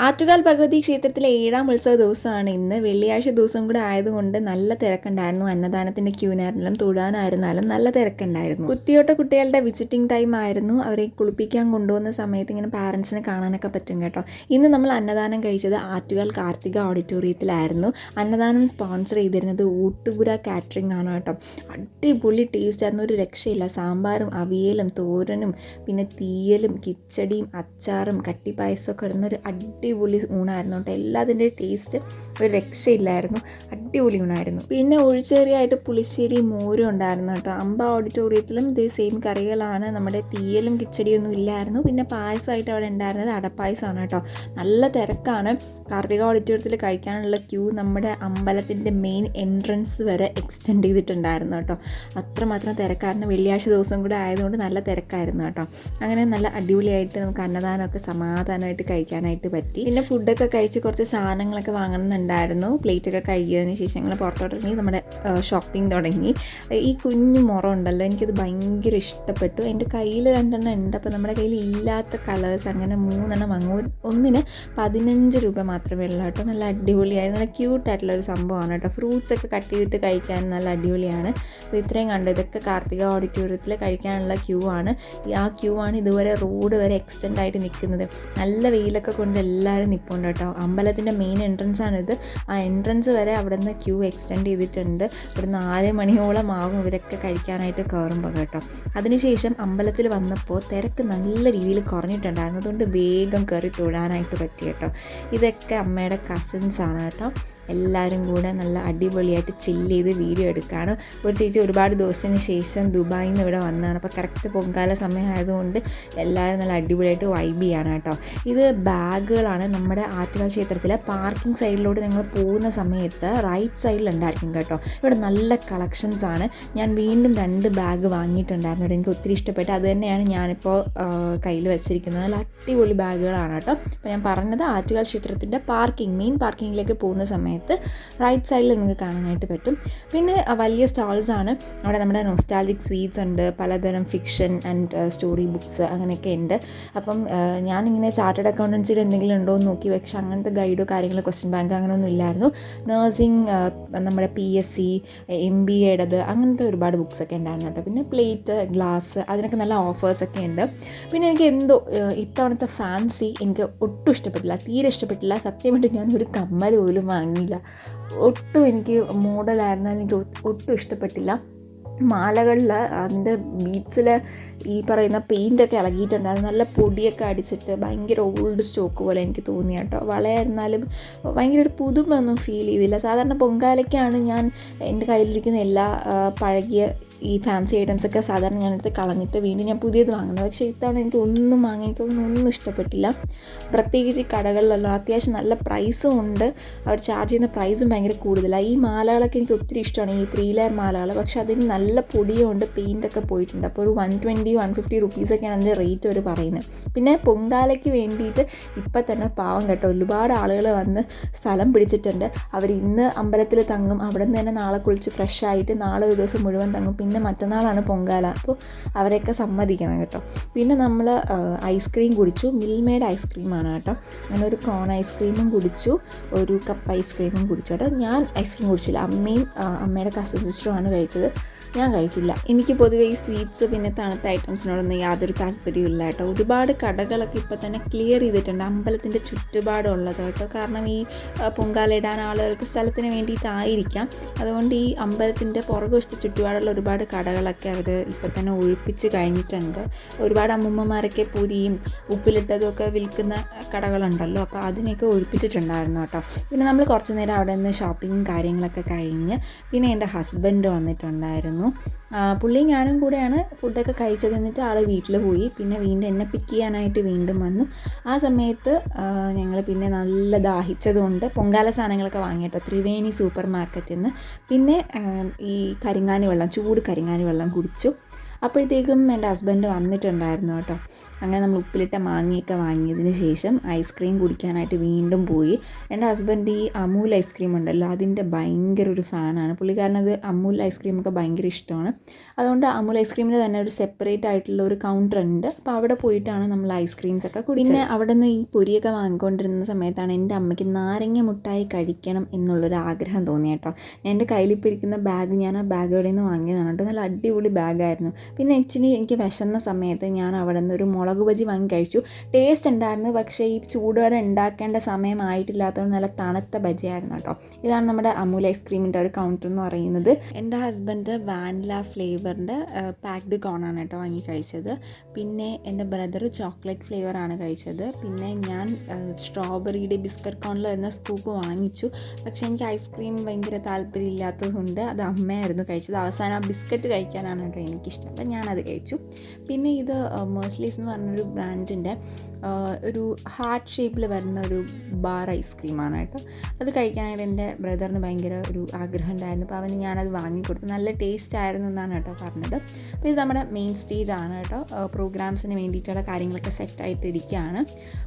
ആറ്റുകാൽ ഭഗവതി ക്ഷേത്രത്തിലെ ഏഴാം ഉത്സവ ദിവസമാണ് ഇന്ന്. വെള്ളിയാഴ്ച ദിവസം കൂടെ ആയതുകൊണ്ട് നല്ല തിരക്കുണ്ടായിരുന്നു. അന്നദാനത്തിന്റെ ക്യൂനായിരുന്നാലും തൊഴാനായിരുന്നാലും നല്ല തിരക്കുണ്ടായിരുന്നു. കുത്തിയോട്ട കുട്ടികളുടെ വിസിറ്റിംഗ് ടൈം ആയിരുന്നു. അവരെ കുളിപ്പിക്കാൻ കൊണ്ടുവന്ന സമയത്ത് ഇങ്ങനെ പാരൻസിനെ കാണാനൊക്കെ പറ്റും കേട്ടോ. ഇന്ന് നമ്മൾ അന്നദാനം കഴിച്ചത് ആറ്റുകാൽ കാർത്തിക ഓഡിറ്റോറിയത്തിലായിരുന്നു. അന്നദാനം സ്പോൺസർ ചെയ്തിരുന്നത് ഊട്ടുപുര കാറ്ററിംഗ് ആണ് കേട്ടോ. അടിപൊളി ടേസ്റ്റ് ആയിരുന്നു. ഒരു രക്ഷയില്ല. സാമ്പാറും അവിയലും തോരനും പിന്നെ തീയലും കിച്ചടിയും അച്ചാറും കട്ടിപ്പായസമൊക്കെ ഇടുന്നൊരു അടിപൊളി ഊണായിരുന്നു കേട്ടോ. എല്ലാത്തിന്റെ ടേസ്റ്റ് ഒരു രക്ഷയില്ലായിരുന്നു. അടിപൊളി ഊണായിരുന്നു. പിന്നെ ഒഴിച്ചേറിയായിട്ട് പുളിശ്ശേരി മോരും ഉണ്ടായിരുന്നു കേട്ടോ. അമ്പ ഓഡിറ്റോറിയത്തിലും ഇതേ സെയിം കറികളാണ്. നമ്മുടെ തീയലും കിച്ചടിയൊന്നും ഇല്ലായിരുന്നു. പിന്നെ പായസമായിട്ട് അവിടെ ഉണ്ടായിരുന്നത് അടപ്പായസമാണ് കേട്ടോ. നല്ല തിരക്കാണ്. കാർത്തിക ഓഡിറ്റോറിയത്തിൽ കഴിക്കാനുള്ള ക്യൂ നമ്മുടെ അമ്പലത്തിന്റെ മെയിൻ എൻട്രൻസ് വരെ എക്സ്റ്റെൻഡ് ചെയ്തിട്ടുണ്ടായിരുന്നു കേട്ടോ. അത്രമാത്രം തിരക്കായിരുന്നു. വെള്ളിയാഴ്ച ദിവസം കൂടെ ആയതുകൊണ്ട് നല്ല തിരക്കായിരുന്നു കേട്ടോ. അങ്ങനെ നല്ല അടിപൊളിയായിട്ട് നമുക്ക് അന്നദാനമൊക്കെ സമാധാനമായിട്ട് കഴിക്കാനായിട്ട് പറ്റി. പിന്നെ ഫുഡൊക്കെ കഴിച്ച് കുറച്ച് സാധനങ്ങളൊക്കെ വാങ്ങണമെന്നുണ്ടായിരുന്നു പ്ലേറ്റൊക്കെ കഴുകിയതിന് ശേഷം ഞങ്ങൾ പുറത്തോട്ടിറങ്ങി നമ്മുടെ ഷോപ്പിംഗ് തുടങ്ങി. ഈ കുഞ്ഞു മുറ ഉണ്ടല്ലോ എനിക്കത് ഭയങ്കര ഇഷ്ടപ്പെട്ടു. എന്റെ കയ്യിൽ രണ്ടെണ്ണം ഉണ്ട്. അപ്പോൾ നമ്മുടെ കയ്യിൽ ഇല്ലാത്ത കളേഴ്സ് അങ്ങനെ മൂന്നെണ്ണം വാങ്ങും. ഒന്നിന് പതിനഞ്ച് രൂപ മാത്രമേ ഉള്ളൂ കേട്ടോ. നല്ല അടിപൊളിയായിരുന്നു. നല്ല ക്യൂട്ടായിട്ടുള്ള ഒരു സംഭവമാണ് കേട്ടോ. ഫ്രൂട്ട്സ് ഒക്കെ കട്ട് ചെയ്തിട്ട് കഴിക്കാൻ നല്ല അടിപൊളിയാണ്. അപ്പോൾ ഇത്രയും കണ്ടു. ഇതൊക്കെ കാർത്തിക ഓഡിറ്റോറിയത്തിൽ കഴിക്കാനുള്ള ക്യൂ ആണ്. ആ ക്യൂ ആണ് ഇതുവരെ റോഡ് വരെ എക്സ്റ്റെൻഡ് ആയിട്ട് നിൽക്കുന്നത് നല്ല വെയിലൊക്കെ കൊണ്ട് എല്ലാവരും നിൽപ്പുണ്ട് കേട്ടോ. അമ്പലത്തിന്റെ മെയിൻ എൻട്രൻസ് ആണിത്. ആ എൻട്രൻസ് വരെ അവിടെ നിന്ന് ക്യൂ എക്സ്റ്റെൻഡ് ചെയ്തിട്ടുണ്ട്. ഒരു നാല് മണിയോളം ആകും ഇവരൊക്കെ കഴിക്കാനായിട്ട് കയറുമ്പോൾ കേട്ടോ. അതിനുശേഷം അമ്പലത്തിൽ വന്നപ്പോൾ തിരക്ക് നല്ല രീതിയിൽ കുറഞ്ഞിട്ടുണ്ടായിരുന്നു. അതുകൊണ്ട് വേഗം കയറി തൊഴാനായിട്ട് പറ്റി കേട്ടോ. ഇതൊക്കെ അമ്മയുടെ കസിൻസ് ആണ് കേട്ടോ. എല്ലാവരും കൂടെ നല്ല അടിപൊളിയായിട്ട് ചില്ല് ചെയ്ത് വീഡിയോ എടുക്കുകയാണ് ഒരു ചേച്ചി ഒരുപാട് ദിവസത്തിന് ശേഷം ദുബായിൽ നിന്ന് ഇവിടെ വന്നതാണ്. അപ്പോൾ കറക്റ്റ് പൊങ്കാല സമയമായതുകൊണ്ട് എല്ലാവരും നല്ല അടിപൊളിയായിട്ട് വൈബ് ചെയ്യാണ് കേട്ടോ. ഇത് ബാഗുകളാണ് നമ്മുടെ ആറ്റുകാൽ ക്ഷേത്രത്തിലെ പാർക്കിംഗ് സൈഡിലോട്ട് നിങ്ങൾ പോകുന്ന സമയത്ത് റൈറ്റ് സൈഡിലുണ്ടായിരിക്കും കേട്ടോ. ഇവിടെ നല്ല കളക്ഷൻസ് ആണ്. ഞാൻ വീണ്ടും രണ്ട് ബാഗ് വാങ്ങിയിട്ടുണ്ടായിരുന്നു എനിക്ക് ഒത്തിരി ഇഷ്ടപ്പെട്ട്. അത് തന്നെയാണ് ഞാനിപ്പോൾ കയ്യിൽ വെച്ചിരിക്കുന്നത്. നല്ല അടിപൊളി ബാഗുകളാണ് കേട്ടോ. അപ്പോൾ ഞാൻ പറഞ്ഞത് ആറ്റുകാൽ ക്ഷേത്രത്തിന്റെ പാർക്കിംഗ് മെയിൻ പാർക്കിങ്ങിലേക്ക് പോകുന്ന സമയത്ത് റൈറ്റ് സൈഡിൽ നിങ്ങൾക്ക് കാണാനായിട്ട് പറ്റും. പിന്നെ വലിയ സ്റ്റാൾസ് ആണ്. അവിടെ നമ്മുടെ നൊസ്റ്റാലിക് സ്വീറ്റ്സ് ഉണ്ട് പലതരം ഫിക്ഷൻ ആൻഡ് സ്റ്റോറി ബുക്സ് അങ്ങനെയൊക്കെ ഉണ്ട്. അപ്പം ഞാനിങ്ങനെ ചാർട്ടേഡ് അക്കൗണ്ടൻസിയിൽ എന്തെങ്കിലും ഉണ്ടോ എന്ന് നോക്കി പക്ഷെ അങ്ങനത്തെ ഗൈഡോ കാര്യങ്ങളോ ക്വസ്റ്റ്യൻ ബാങ്ക് അങ്ങനെയൊന്നും ഇല്ലായിരുന്നു. നേഴ്സിംഗ് നമ്മുടെ P S C M B എയുടേത് അങ്ങനത്തെ ഒരുപാട് ബുക്സ് ഒക്കെ ഉണ്ടായിരുന്നു കേട്ടോ. പിന്നെ പ്ലേറ്റ് ഗ്ലാസ് അതിനൊക്കെ നല്ല ഓഫേഴ്സൊക്കെ ഉണ്ട്. പിന്നെ എനിക്ക് എന്തോ ഇത്തവണത്തെ ഫാൻസി എനിക്ക് ഒട്ടും ഇഷ്ടപ്പെട്ടില്ല തീരെ ഇഷ്ടപ്പെട്ടില്ല. സത്യമായിട്ട് ഞാൻ ഒരു കമ്മൽ പോലും വാങ്ങിയില്ല. ഒട്ടും എനിക്ക് മോഡലായിരുന്നാൽ എനിക്ക് ഒട്ടും ഇഷ്ടപ്പെട്ടില്ല. മാലകളിൽ അതിന്റെ ബീഡ്സിൽ ഈ പറയുന്ന പെയിന്റൊക്കെ അത് നല്ല പൊടിയൊക്കെ അടിച്ചിട്ട് ഭയങ്കര ഓൾഡ് സ്റ്റോക്ക് പോലെ എനിക്ക് തോന്നി കേട്ടോ. വളയായിരുന്നാലും ഭയങ്കര ഒരു പുതുമൊന്നും ഫീൽ ചെയ്തില്ല. സാധാരണ പൊങ്കാലയ്ക്കാണ് ഞാൻ എന്റെ കയ്യിലിരിക്കുന്ന എല്ലാ പഴകിയ ഈ ഫാൻസി ഐറ്റംസ് ഒക്കെ സാധാരണ ഞാനെടുത്ത് കളഞ്ഞിട്ട് വീണ്ടും ഞാൻ പുതിയത് വാങ്ങുന്നത്. പക്ഷേ ഇത്തവണ എനിക്ക് ഒന്നും വാങ്ങി എനിക്കൊന്നും ഒന്നും ഇഷ്ടപ്പെട്ടില്ല. പ്രത്യേകിച്ച് ഈ കടകളിലെല്ലാം അത്യാവശ്യം നല്ല പ്രൈസും ഉണ്ട്. അവർ ചാർജ് ചെയ്യുന്ന പ്രൈസും ഭയങ്കര കൂടുതലാണ് ഈ മാലകളൊക്കെ എനിക്ക് ഒത്തിരി ഇഷ്ടമാണ്. ഈ ത്രീ ലെയർ മാലകൾ പക്ഷേ അതിന് നല്ല പൊടിയും ഉണ്ട്. പെയിന്റൊക്കെ പോയിട്ടുണ്ട്. അപ്പോൾ ഒരു വൺ ട്വന്റി വൺ ഫിഫ്റ്റി റുപ്പീസൊക്കെയാണ് അതിന്റെ റേറ്റ് അവർ പറയുന്നത്. പിന്നെ പൊങ്കാലയ്ക്ക് വേണ്ടിയിട്ട് ഇപ്പം തന്നെ പാവം കേട്ടോ. ഒരുപാട് ആളുകൾ വന്ന് സ്ഥലം പിടിച്ചിട്ടുണ്ട്. അവർ ഇന്ന് അമ്പലത്തിൽ തങ്ങും. അവിടെ നിന്ന് തന്നെ നാളെ കുളിച്ച് ഫ്രഷ് ആയിട്ട് നാളെ ഒരു ദിവസം മുഴുവൻ തങ്ങും. പിന്നെ മറ്റന്നാളാണ് പൊങ്കാല. അപ്പോൾ അവരെയൊക്കെ സമ്മതിക്കണം കേട്ടോ. പിന്നെ നമ്മൾ ഐസ്ക്രീം കുടിച്ചു. മിൽമേഡ് ഐസ്ക്രീമാണ് കേട്ടോ. അങ്ങനെ ഒരു കോൺ ഐസ്ക്രീമും കുടിച്ചു. ഒരു കപ്പ് ഐസ്ക്രീമും കുടിച്ചു. കേട്ടോ. ഞാൻ ഐസ്ക്രീം കുടിച്ചില്ല. അമ്മയും അമ്മയുടെ കസിൻ സിസ്റ്ററുമാണ് കഴിച്ചത്. ഞാൻ കഴിച്ചില്ല. എനിക്ക് പൊതുവെ ഈ സ്വീറ്റ്സ് പിന്നെ തണുത്ത ഐറ്റംസിനോടൊന്നും യാതൊരു താല്പര്യമില്ല കേട്ടോ. ഒരുപാട് കടകളൊക്കെ ഇപ്പോൾ തന്നെ ക്ലിയർ ചെയ്തിട്ടുണ്ട്. അമ്പലത്തിന്റെ ചുറ്റുപാടുള്ളത് കേട്ടോ. കാരണം ഈ പൊങ്കാലിടാൻ ആളുകൾക്ക് സ്ഥലത്തിന് വേണ്ടിയിട്ടായിരിക്കാം. അതുകൊണ്ട് ഈ അമ്പലത്തിന്റെ പുറകുവശത്ത് ചുറ്റുപാടുള്ള ഒരുപാട് കടകളൊക്കെ അവർ ഇപ്പോൾ തന്നെ ഒഴിപ്പിച്ച് കഴിഞ്ഞിട്ടുണ്ട്. ഒരുപാട് അമ്മൂമ്മമാരൊക്കെ പൂരിയും ഉപ്പിലിട്ടതും ഒക്കെ വിൽക്കുന്ന കടകളുണ്ടല്ലോ. അപ്പോൾ അതിനെയൊക്കെ ഒഴിപ്പിച്ചിട്ടുണ്ടായിരുന്നു കേട്ടോ. പിന്നെ നമ്മൾ കുറച്ച് നേരം അവിടെ നിന്ന് ഷോപ്പിങ്ങും കാര്യങ്ങളൊക്കെ കഴിഞ്ഞ് പിന്നെ എന്റെ ഹസ്ബൻഡ് വന്നിട്ടുണ്ടായിരുന്നു. ആ, പുള്ളിയും ഞാനും കൂടെയാണ് ഫുഡൊക്കെ കഴിച്ചത് എന്നിട്ട് ആൾ വീട്ടിൽ പോയി. പിന്നെ വീണ്ടും എന്നെ പിക്ക് ചെയ്യാനായിട്ട് വീണ്ടും വന്നു. ആ സമയത്ത് ഞങ്ങൾ പിന്നെ നല്ല ദാഹിച്ചതുകൊണ്ട് പൊങ്കാല സാധനങ്ങളൊക്കെ വാങ്ങിയിട്ടോ ത്രിവേണി സൂപ്പർ മാർക്കറ്റിൽ നിന്ന്. പിന്നെ ഈ കരിങ്ങാനി വെള്ളം ചൂട് കരിങ്ങാനി വെള്ളം കുടിച്ചു. അപ്പോഴത്തേക്കും എന്റെ ഹസ്ബൻഡ് വന്നിട്ടുണ്ടായിരുന്നു കേട്ടോ. അങ്ങനെ നമ്മൾ ഉപ്പിലിട്ട മാങ്ങയൊക്കെ വാങ്ങിയതിന് ശേഷം ഐസ്ക്രീം കുടിക്കാനായിട്ട് വീണ്ടും പോയി. എന്റെ ഹസ്ബൻഡ് ഈ അമൂൽ ഐസ്ക്രീം ഉണ്ടല്ലോ അതിന്റെ ഭയങ്കര ഒരു ഫാനാണ് പുള്ളിക്കാരനത് അമൂൽ ഐസ്ക്രീമൊക്കെ ഭയങ്കര ഇഷ്ടമാണ്. അതുകൊണ്ട് അമൂൽ ഐസ്ക്രീമിന് തന്നെ ഒരു സെപ്പറേറ്റ് ആയിട്ടുള്ള ഒരു കൗണ്ടർ ഉണ്ട്. അപ്പോൾ അവിടെ പോയിട്ടാണ് നമ്മൾ ഐസ്ക്രീംസ് ഒക്കെ കുടി പിന്നെ അവിടെ നിന്ന് ഈ പൊരിയൊക്കെ വാങ്ങിക്കൊണ്ടിരുന്ന സമയത്താണ് എന്റെ അമ്മയ്ക്ക് നാരങ്ങ മുട്ടായി കഴിക്കണം എന്നുള്ളൊരു ആഗ്രഹം തോന്നി കേട്ടോ. എന്റെ കയ്യിലിപ്പോൾ ഇരിക്കുന്ന ബാഗ് ഞാൻ ആ ബാഗ് എവിടെ നിന്ന് വാങ്ങിയതാണ് കേട്ടോ. നല്ല അടിപൊളി ബാഗായിരുന്നു പിന്നെ ആക്ച്വലി എനിക്ക് വിശന്ന സമയത്ത് ഞാൻ അവിടെ നിന്ന് ഒരു മുളക് ബജി വാങ്ങി കഴിച്ചു. ടേസ്റ്റ് ഉണ്ടായിരുന്നു പക്ഷേ ഈ ചൂടോടെ ഉണ്ടാക്കേണ്ട സമയമായിട്ടില്ലാത്തതുകൊണ്ട് നല്ല തണുത്ത ബജിയായിരുന്നു കേട്ടോ. ഇതാണ് നമ്മുടെ അമൂൽ ഐസ്ക്രീമിന്റെ ഒരു കൗണ്ടർ എന്ന് പറയുന്നത്. എന്റെ ഹസ്ബൻഡ് വാനില ഫ്ലേവറിന്റെ പാക്ഡ് കോണാണ് കേട്ടോ വാങ്ങി കഴിച്ചത്. പിന്നെ എന്റെ ബ്രദർ ചോക്ലേറ്റ് ഫ്ലേവറാണ് കഴിച്ചത്. പിന്നെ ഞാൻ സ്ട്രോബെറിയുടെ ബിസ്ക്കറ്റ് കോണിൽ വരുന്ന സ്കൂപ്പ് വാങ്ങിച്ചു. പക്ഷേ എനിക്ക് ഐസ്ക്രീം ഭയങ്കര താല്പര്യമില്ലാത്തതുകൊണ്ട് അത് അമ്മയായിരുന്നു കഴിച്ചത്. അവസാനം ആ ബിസ്ക്കറ്റ് കഴിക്കാനാണ് കേട്ടോ എനിക്കിഷ്ടം. അപ്പം ഞാനത് കഴിച്ചു. പിന്നെ ഇത് മേഴ്സ്ലീസ് എന്ന് പറഞ്ഞൊരു ബ്രാൻഡിന്റെ ഒരു ഹാർട്ട് ഷേപ്പിൽ വരുന്ന ഒരു ബാർ ഐസ്ക്രീമാണ് കേട്ടോ. അത് കഴിക്കാനായിട്ട് എന്റെ ബ്രദറിന് ഭയങ്കര ഒരു ആഗ്രഹം ഉണ്ടായിരുന്നു. അപ്പോൾ അവന് ഞാനത് വാങ്ങിക്കൊടുത്തു നല്ല ടേസ്റ്റ് ആയിരുന്നു എന്നാണ് കേട്ടോ പറഞ്ഞത്. അപ്പോൾ ഇത് നമ്മുടെ മെയിൻ സ്റ്റേജ് ആണ് കേട്ടോ. പ്രോഗ്രാംസിന് വേണ്ടിയിട്ടുള്ള കാര്യങ്ങളൊക്കെ സെറ്റ് ഇരിക്കുകയാണ്.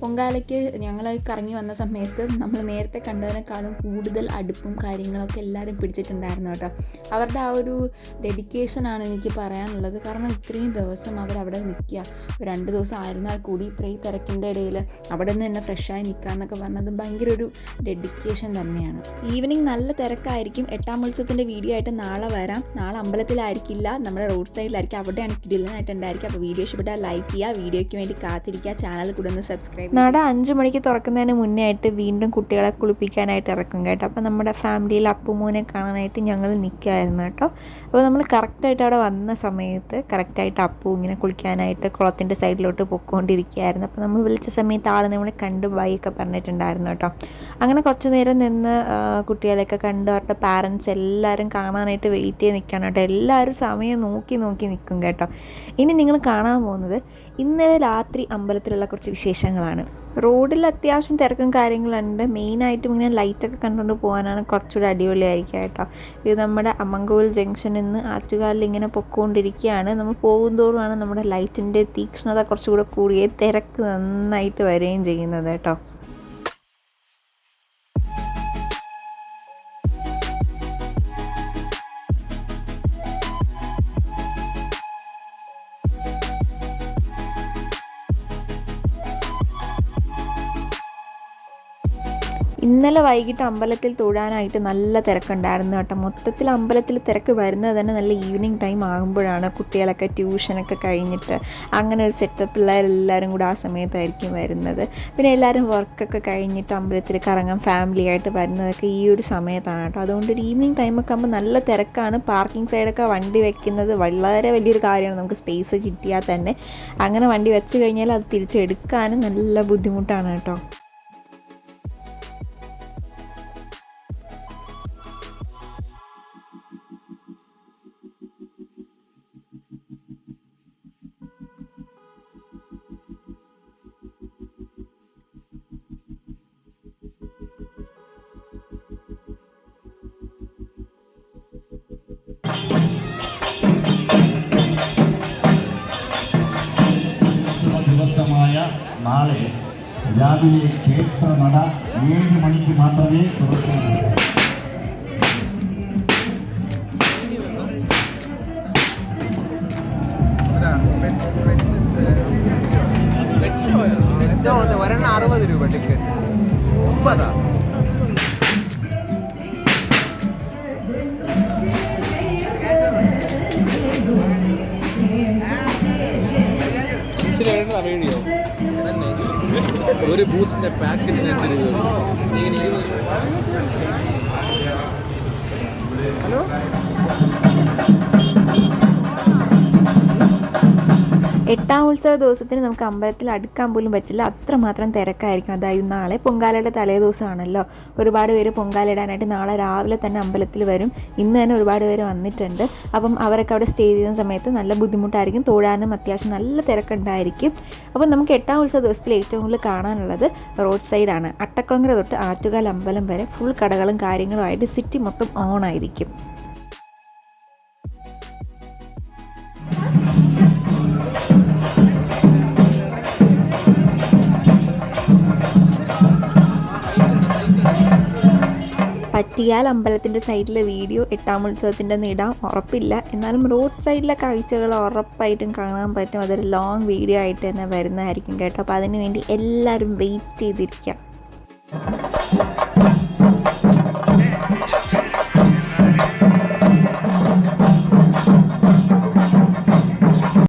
പൊങ്കാലയ്ക്ക് ഞങ്ങൾ കറങ്ങി വന്ന സമയത്ത് നമ്മൾ നേരത്തെ കണ്ടതിനേക്കാളും കൂടുതൽ അടുപ്പും കാര്യങ്ങളൊക്കെ എല്ലാവരും പിടിച്ചിട്ടുണ്ടായിരുന്നു കേട്ടോ. അവരുടെ ആ ഒരു ഡെഡിക്കേഷനാണ് എനിക്ക് പറയാനുള്ളത്. കാരണം ഇത്രയും ദിവസം അവരവിടെ നിൽക്കുക. രണ്ട് ദിവസം ആയിരുന്നാൽ കൂടി ഇത്രയും തിരക്കിന്റെ ഇടയിൽ അവിടെ നിന്ന് തന്നെ ഫ്രഷായി നിൽക്കുക എന്നൊക്കെ പറഞ്ഞത് ഭയങ്കര ഒരു ഡെഡിക്കേഷൻ തന്നെയാണ്. ഈവനിങ് നല്ല തിരക്കായിരിക്കും. എട്ടാം ഉത്സവത്തിന്റെ വീഡിയോ ആയിട്ട് നാളെ വരാം. നാളെ അമ്പലത്തിലായിരിക്കില്ല. നമ്മുടെ റോഡ് സൈഡിലായിരിക്കും അവിടെയാണ് കിടിലനായിട്ടുണ്ടായിരിക്കും അപ്പോൾ വീഡിയോ ഇഷ്ടപ്പെട്ടാൽ ലൈക്ക് ചെയ്യുക. വീഡിയോയ്ക്ക് വേണ്ടി കാത്തിരിക്കുക. ചാനൽ കൂടെ ഒന്ന് സബ്സ്ക്രൈബ് നട അഞ്ച് മണിക്ക് തുറക്കുന്നതിന് മുന്നേ ആയിട്ട് വീണ്ടും കുട്ടികളെ കുളിപ്പിക്കാനായിട്ട് ഇറക്കും കേട്ടോ. അപ്പോൾ നമ്മുടെ ഫാമിലിയിൽ അപ്പുമോനെ കാണാനായിട്ട് ഞങ്ങൾ നിൽക്കുമായിരുന്നു കേട്ടോ. അപ്പോൾ നമ്മൾ കറക്റ്റായിട്ട് അവിടെ വന്ന സമയത്ത് കറക്റ്റായിട്ട് അപ്പു ഇങ്ങനെ കുളിക്കാനായിട്ട് കുളത്തിന്റെ സൈഡിലോട്ട് പൊക്കോണ്ടിരിക്കുകയായിരുന്നു. അപ്പോൾ നമ്മൾ വിളിച്ച സമയത്ത് ആൾ നമ്മളെ കണ്ട് ബൈ ഒക്കെ പറഞ്ഞിട്ടുണ്ടായിരുന്നു കേട്ടോ. അങ്ങനെ കുറച്ച് നേരം നിന്ന് കുട്ടികളെയൊക്കെ കണ്ട്. അവരുടെ പാരൻസ് എല്ലാവരും കാണാനായിട്ട് വെയിറ്റ് ചെയ്ത് നിൽക്കണം കേട്ടോ. എല്ലാവരും സമയം നോക്കി നോക്കി നിൽക്കും കേട്ടോ. ഇനി നിങ്ങൾ കാണാൻ പോകുന്നത് ഇന്നലെ രാത്രി അമ്പലത്തിലുള്ള കുറച്ച് വിശേഷങ്ങളാണ്. റോഡിൽ അത്യാവശ്യം തിരക്കും കാര്യങ്ങളുണ്ട്. മെയിനായിട്ടും ഇങ്ങനെ ലൈറ്റൊക്കെ കണ്ടുകൊണ്ട് പോകാനാണ് കുറച്ചുകൂടി അടിപൊളിയായിരിക്കുക കേട്ടോ. ഇത് നമ്മുടെ അമ്മങ്കോൽ ജംഗ്ഷനിൽ നിന്ന് ആറ്റുകാലിൽ ഇങ്ങനെ പൊക്കോണ്ടിരിക്കുകയാണ് നമ്മൾ പോകുന്തോറുമാണ് നമ്മുടെ ലൈറ്റിന്റെ തീക്ഷ്ണത കുറച്ചുകൂടെ കൂടിയേ തിരക്ക് നന്നായിട്ട് വരികയും ചെയ്യുന്നത് കേട്ടോ. ഇന്നലെ വൈകിട്ട് അമ്പലത്തിൽ തൊഴാനായിട്ട് നല്ല തിരക്കുണ്ടായിരുന്നു കേട്ടോ. മൊത്തത്തിൽ അമ്പലത്തിൽ തിരക്ക് വരുന്നത് തന്നെ നല്ല ഈവനിങ് ടൈം ആകുമ്പോഴാണ് കുട്ടികളൊക്കെ ട്യൂഷനൊക്കെ കഴിഞ്ഞിട്ട് അങ്ങനെ ഒരു സെറ്റപ്പ് പിള്ളേരെല്ലാവരും കൂടെ ആ സമയത്തായിരിക്കും വരുന്നത്. പിന്നെ എല്ലാവരും വർക്കൊക്കെ കഴിഞ്ഞിട്ട് അമ്പലത്തിൽ കറങ്ങാൻ ഫാമിലി ആയിട്ട് വരുന്നതൊക്കെ ഈ ഒരു സമയത്താണ് കേട്ടോ. അതുകൊണ്ട് ഒരു ഈവനിങ് ടൈമൊക്കെ ആകുമ്പോൾ നല്ല തിരക്കാണ്. പാർക്കിംഗ് സൈഡൊക്കെ വണ്ടി വെക്കുന്നത് വളരെ വലിയൊരു കാര്യമാണ്. നമുക്ക് സ്പേസ് കിട്ടിയാൽ തന്നെ. അങ്ങനെ വണ്ടി വെച്ച് കഴിഞ്ഞാൽ അത് തിരിച്ചെടുക്കാനും നല്ല ബുദ്ധിമുട്ടാണ് കേട്ടോ. നാളെ രാവിലെ ക്ഷേത്ര നട ഏഴ് മണിക്ക് മാത്രമേ തുറക്കുള്ളൂ ഒരെണ്ണം രൂപ ടിക്കറ്റ് ഒരു ബൂസ്റ്റിന്റെ പാക്കറ്റിന് ഹലോ എട്ടാം ഉത്സവ ദിവസത്തിന് നമുക്ക് അമ്പലത്തിൽ അടുക്കാൻ പോലും പറ്റില്ല. അത്രമാത്രം തിരക്കായിരിക്കും. അതായത് നാളെ പൊങ്കാലയുടെ തലേ ദിവസമാണല്ലോ. ഒരുപാട് പേര് പൊങ്കാല ഇടാനായിട്ട് നാളെ രാവിലെ തന്നെ അമ്പലത്തിൽ വരും. ഇന്ന് തന്നെ ഒരുപാട് പേര് വന്നിട്ടുണ്ട്. അപ്പം അവരൊക്കെ അവിടെ സ്റ്റേ ചെയ്യുന്ന സമയത്ത് നല്ല ബുദ്ധിമുട്ടായിരിക്കും. തൊഴാനും അത്യാവശ്യം നല്ല തിരക്കുണ്ടായിരിക്കും. അപ്പം നമുക്ക് എട്ടാം ഉത്സവ ദിവസത്തിൽ ഏറ്റവും കൂടുതൽ കാണാനുള്ളത് റോഡ് സൈഡാണ് അട്ടക്കുളങ്ങര തൊട്ട് ആറ്റുകാൽ അമ്പലം വരെ ഫുൾ കടകളും കാര്യങ്ങളുമായിട്ട് സിറ്റി മൊത്തം ഓൺ ആയിരിക്കും. പറ്റിയാൽ അമ്പലത്തിന്റെ സൈഡിലെ വീഡിയോ എട്ടാം ഉത്സവത്തിന്റെ ഇടാം. ഉറപ്പില്ല. എന്നാലും റോഡ് സൈഡിലെ കാഴ്ചകൾ ഉറപ്പായിട്ടും കാണാൻ പറ്റും. അതൊരു ലോങ് വീഡിയോ ആയിട്ട് തന്നെ വരുന്നതായിരിക്കും കേട്ടോ. അപ്പോൾ അതിനുവേണ്ടി എല്ലാവരും വെയിറ്റ് ചെയ്തിരിക്കാം.